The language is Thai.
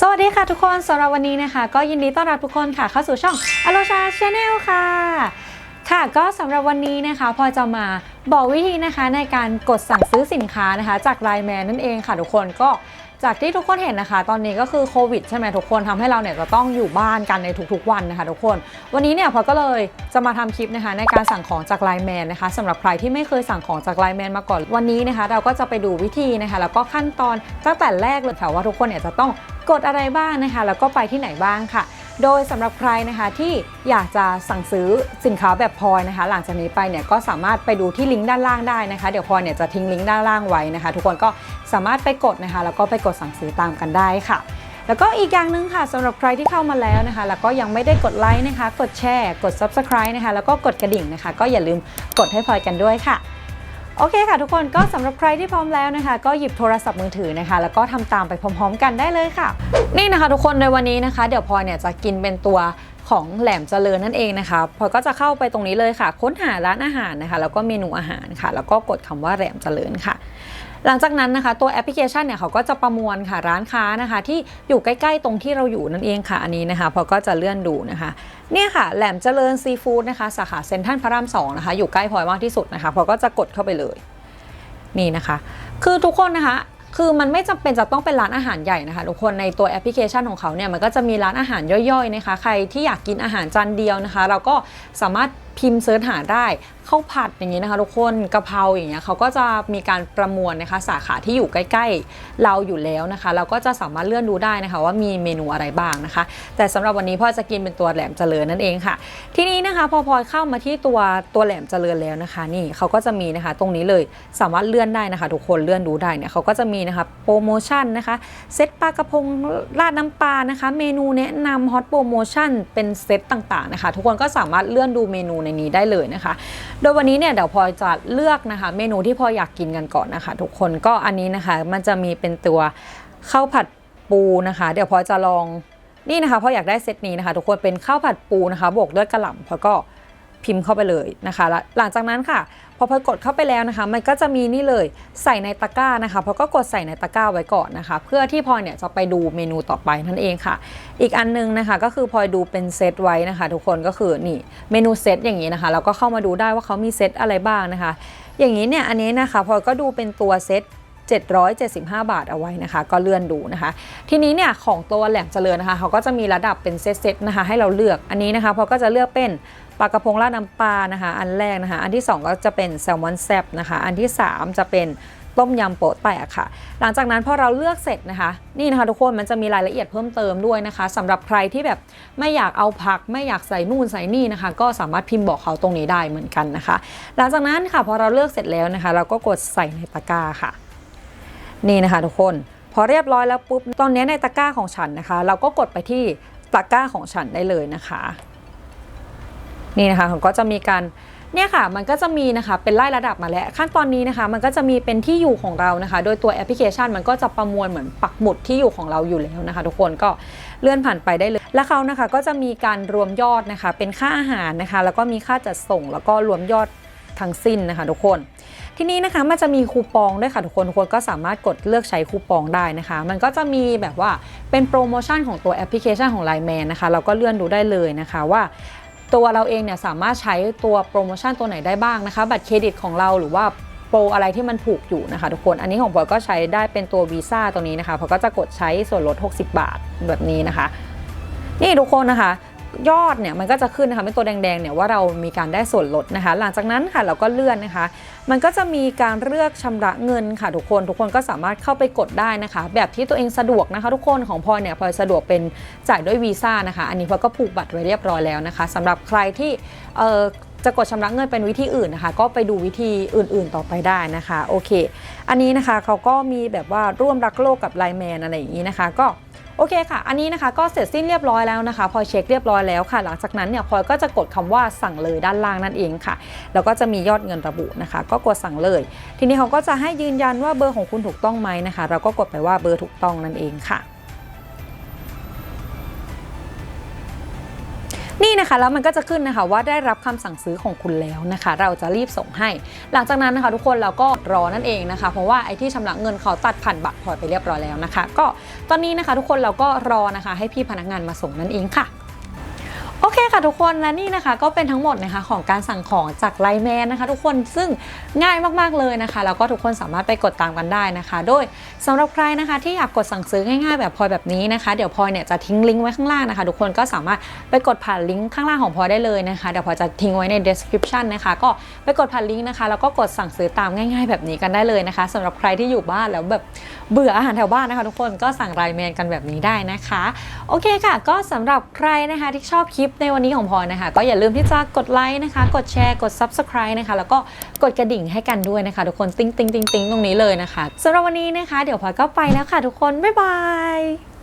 สวัสดีค่ะทุกคนสำหรับวันนี้นะคะ ก็ยินดีต้อนรับทุกคนค่ะเข้าสู่ช่องอโลชาชาแนลค่ะ ค่ะก็สำหรับวันนี้นะคะพอจะมาบอกวิธีนะคะในการกดสั่งซื้อสินค้านะคะ จากไลน์แมนนั่นเองค่ะทุกคนก็ จากที่ทุกคนเห็นนะคะ ตอนนี้ก็คือโควิดใช่ไหมทุกคนทำให้เราเนี่ยจะต้องอยู่บ้านกันในทุกๆวันนะคะทุกคน วันนี้เนี่ยพอก็เลยจะมาทำคลิปนะคะในการสั่งของจากไลน์แมนนะคะสำหรับใครที่ไม่เคยสั่งของจากไลน์แมนมาก่อนวันนี้นะคะ เราก็จะไปดูวิธีนะคะแล้วก็ขั้นตอนตั้งแต่แรกเลยค่ะว่าทุกคนเนี่ยจะต้องกดอะไรบ้างนะคะ แล้วก็ไปที่ไหนบ้างค่ะ โดยสำหรับใครนะคะที่อยากจะสั่งซื้อสินค้าแบบพลอยนะคะ หลังจากนี้ไปเนี่ยก็สามารถไปดูที่ลิงก์ด้านล่างได้นะคะ เดี๋ยวพลอยเนี่ยจะทิ้งลิงก์ด้านล่างไว้นะคะ ทุกคนก็สามารถไปกดนะคะ แล้วก็ไปกดสั่งซื้อตามกันได้ค่ะแล้วก็อีกอย่างหนึ่งค่ะสำหรับใครที่เข้ามาแล้วนะคะ แล้วก็ยังไม่ได้กดไลค์นะคะ กดแชร์ กด subscribe นะคะ แล้วก็กดกระดิ่งนะคะ ก็อย่าลืมกดให้พลอยกันด้วยค่ะ โอเคค่ะทุกคนก็สำหรับใครที่พร้อมแล้วนะคะ ก็หยิบโทรศัพท์มือถือนะคะ แล้วก็ทำตามไปพร้อม ๆ กันได้เลยค่ะ นี่นะคะ ทุกคนในวันนี้นะคะ เดี๋ยวพลอเนี่ยจะกินเป็นตัวของแหลมเจริญนั่นเองนะคะพลอก็จะเข้าไปตรงนี้เลยค่ะ ค้นหาร้านอาหารนะคะ แล้วก็เมนูอาหารค่ะ แล้วก็กดคำว่าแหลมเจริญค่ะ หลังจากนั้นนะคะตัวแอปพลิเคชันเนี่ยเขาก็จะประมวลค่ะร้านค้านะคะ ที่อยู่ใกล้ๆตรงที่เราอยู่นั่นเองค่ะอันนี้นะคะพอก็จะเลื่อนดูนะคะเนี่ยค่ะแหลมเจริญซีฟู้ดนะคะสาขาเซ็นทรัลพระรามสองนะคะอยู่ใกล้พลอยมากที่สุดนะคะพอก็จะกดเข้าไปเลยนี่นะคะ คือทุกคนนะคะคือมันไม่จำเป็นจะต้องเป็นร้านอาหารใหญ่นะคะทุกคนในตัวแอปพลิเคชันของเขาเนี่ยมันก็จะมีร้านอาหารย่อยๆนะคะ ใครที่อยากกินอาหารจานเดียวนะคะ เราก็สามารถ พิมพ์เสิร์ชหาได้ข้าวผัดอย่างนี้นะคะทุกคนกะเพราอย่างเงี้ยเขาก็จะมีการประมวลนะคะสาขาที่อยู่ใกล้ๆ เราอยู่แล้วนะคะ เราก็จะสามารถเลื่อนดูได้นะคะ ว่ามีเมนูอะไรบ้างนะคะ แต่สำหรับวันนี้พ่อจะกินเป็นตัวแหลมเจริญนั่นเองค่ะ ทีนี้นะคะพอพลอยเข้ามาที่ตัวตัวแหลมเจริญแล้วนะคะ นี่เขาก็จะมีนะคะ ตรงนี้เลยสามารถเลื่อนได้นะคะ ทุกคนเลื่อนดูได้เนี่ยเขาก็จะมีนะคะโปรโมชั่นนะคะเซตปลากระพงราดน้ำปลานะคะ เมนูแนะนำฮอตโปรโมชั่นเป็นเซตต่างๆนะคะ ทุกคนก็สามารถเลื่อนดูเมนูในนี้ได้เลยนะคะ โดยวันนี้เนี่ยเดี๋ยวพลอยจะเลือกนะคะ เมนูที่พลอยอยากกินกันก่อนนะคะ ทุกคนก็อันนี้นะคะ มันจะมีเป็นตัวข้าวผัดปูนะคะ เดี๋ยวพลอยจะลองนี่นะคะพลอยอยากได้เซตนี้นะคะ ทุกคนเป็นข้าวผัดปูนะคะ บวกด้วยกระหล่ำพลอยก็ พิมพ์เข้าไปเลยนะคะแล้วหลังจากนั้นค่ะ พอพอกดเข้าไปแล้วนะคะ มันก็จะมีนี่เลยใส่ในตะกร้านะคะพอก็กดใส่ในตะกร้าไว้ก่อนนะคะ เพื่อที่พลอยเนี่ยจะไปดูเมนูต่อไปนั่นเองค่ะ อีกอันนึงนะคะก็คือพลอยดูเป็นเซตไว้นะคะ ทุกคนก็คือนี่เมนูเซตอย่างนี้นะคะเราก็เข้ามาดูได้ว่าเขามีเซตอะไรบ้างนะคะ อย่างนี้เนี่ยอันนี้นะคะพลอยก็ดูเป็นตัวเซต775 บาทเอาไว้นะคะ ก็เลื่อนดูนะคะ ทีนี้เนี่ยของตัวแหลมเจริญนะคะเขาก็จะมีระดับเป็นเซตๆนะคะ ให้เราเลือกอันนี้นะคะพอก็จะเลือกเป็น ปลากระพงราดน้ำปลานะคะ อันแรกนะคะ อันที่ 2 ก็จะเป็นแซลมอนแซบนะคะ อันที่ 3 จะเป็นต้มยำโปะแตกค่ะ หลังจากนั้นพอเราเลือกเสร็จนะคะ นี่นะคะทุกคนมันจะมีรายละเอียดเพิ่มเติมด้วยนะคะสำหรับใครที่แบบไม่อยากเอาผัก ไม่อยากใส่นู่นใส่นี่นะคะ ก็สามารถพิมพ์บอกเขาตรงนี้ได้เหมือนกันนะคะ หลังจากนั้นค่ะพอเราเลือกเสร็จแล้วนะคะ เราก็กดใส่ในตะกร้าค่ะ นี่นะคะทุกคนพอเรียบร้อยแล้วปุ๊บตอนนี้ในตะกร้าของฉันนะคะ เราก็กดไปที่ตะกร้าของฉันได้เลยนะคะ นี่นะคะเขาก็จะมีการเนี่ยค่ะ มันก็จะมีนะคะ เป็นไล่ระดับมาแล้ว ขั้นตอนนี้นะคะ มันก็จะมีเป็นที่อยู่ของเรานะคะ โดยตัวแอปพลิเคชันมันก็จะประมวลเหมือนปักหมุดที่อยู่ของเราอยู่แล้วนะคะ ทุกคนก็เลื่อนผ่านไปได้เลย แล้วเขานะคะก็จะมีการรวมยอดนะคะ เป็นค่าอาหารนะคะ แล้วก็มีค่าจัดส่ง แล้วก็รวมยอดทั้งสิ้นนะคะ ทุกคน ทีนี้นะคะมันจะมีคูปองด้วยค่ะทุกคนทุกคนก็สามารถกดเลือกใช้คูปองได้นะคะ มันก็จะมีแบบว่าเป็นโปรโมชั่นของตัวแอปพลิเคชันของ Line Man นะคะ เราก็เลื่อนดูได้เลยนะคะว่า ตัวเราเองเนี่ยสามารถใช้ตัวโปรโมชั่นตัวไหนได้บ้างนะคะ บัตรเครดิตของเราหรือว่าโปรอะไรที่มันผูกอยู่นะคะทุกคน อันนี้ของพลอยก็ใช้ได้เป็นตัววีซ่าตัวนี้นะคะพลอยก็จะกดใช้ส่วนลด 60 บาทแบบนี้นะคะ นี่ทุกคนนะคะ ยอดเนี่ยมันก็จะขึ้นนะคะเป็นตัวแดงๆเนี่ยว่าเรามีการได้ส่วนลดนะคะ หลังจากนั้นค่ะเราก็เลื่อนนะคะ มันก็จะมีการเลือกชำระเงินค่ะทุกคนทุกคนก็สามารถเข้าไปกดได้นะคะ แบบที่ตัวเองสะดวกนะคะ ทุกคนของพลอยเนี่ยพลอยสะดวกเป็นจ่ายด้วยวีซ่านะคะ อันนี้พลอยก็ผูกบัตรไว้เรียบร้อยแล้วนะคะสำหรับใครที่เอ่อจะกดชำระเงินเป็นวิธีอื่นนะคะ ก็ไปดูวิธีอื่นๆต่อไปได้นะคะโอเค อันนี้นะคะเขาก็มีแบบว่าร่วมรักโลกกับไลแมนอะไรอย่างนี้นะคะ ก็ โอเคค่ะ อันนี้นะคะก็เสร็จสิ้นเรียบร้อยแล้วนะคะ พอเช็คเรียบร้อยแล้วค่ะ หลังจากนั้นเนี่ยพลอยก็จะกดคำว่าสั่งเลยด้านล่างนั่นเองค่ะ แล้วก็จะมียอดเงินระบุนะคะ ก็กดสั่งเลย ทีนี้เขาก็จะให้ยืนยันว่าเบอร์ของคุณถูกต้องไหมนะคะ เราก็กดไปว่าเบอร์ถูกต้องนั่นเองค่ะ นี่นะคะแล้วมันก็จะขึ้นนะคะว่าได้รับคำสั่งซื้อของคุณแล้วนะคะ เราจะรีบส่งให้ หลังจากนั้นนะคะ ทุกคนเราก็รอนั่นเองนะคะ เพราะว่าไอ้ที่ชำระเงินเขาตัดผ่านบัตรพลอยไปเรียบร้อยแล้วนะคะ ก็ตอนนี้นะคะ ทุกคนเราก็รอนะคะ ให้พี่พนักงานมาส่งนั่นเองค่ะ ค่ะทุกคนและนี่นะคะก็เป็นทั้งหมดนะคะของการสั่งของจากไลแมนนะคะ ทุกคนซึ่งง่ายมากๆเลยนะคะ แล้วก็ทุกคนสามารถไปกดตามกันได้นะคะ โดยสำหรับใครนะคะที่อยากกดสั่งซื้อง่ายๆแบบพลอยแบบนี้นะคะ เดี๋ยวพลอยเนี่ยจะทิ้งลิงก์ไว้ข้างล่างนะคะ ทุกคนก็สามารถไปกดผ่านลิงก์ข้างล่างของพลอยได้เลยนะคะเดี๋ยวพลอยจะทิ้งไว้ใน description นะคะ ก็ไปกดผ่านลิงก์นะคะ แล้วก็กดสั่งซื้อตามง่าย ๆ แบบนี้กันได้เลยนะคะสำหรับใครที่อยู่บ้านแล้วแบบเบื่ออาหารแถวบ้านนะคะ ทุกคนก็สั่งไลแมนกันแบบนี้ได้นะคะ โอเคค่ะ ก็สำหรับใครนะคะที่ชอบคลิปในวันนี้ของพลอยนะคะ ก็อย่าลืมที่จะกดไลค์นะคะ กดแชร์กด subscribe นะคะ แล้วก็กดกระดิ่งให้กันด้วยนะคะ ทุกคนติ๊งติ๊งติ๊งติ๊งตรงนี้เลยนะคะสำหรับวันนี้นะคะ เดี๋ยวพลอยก็ไปแล้วค่ะทุกคนบ๊ายบาย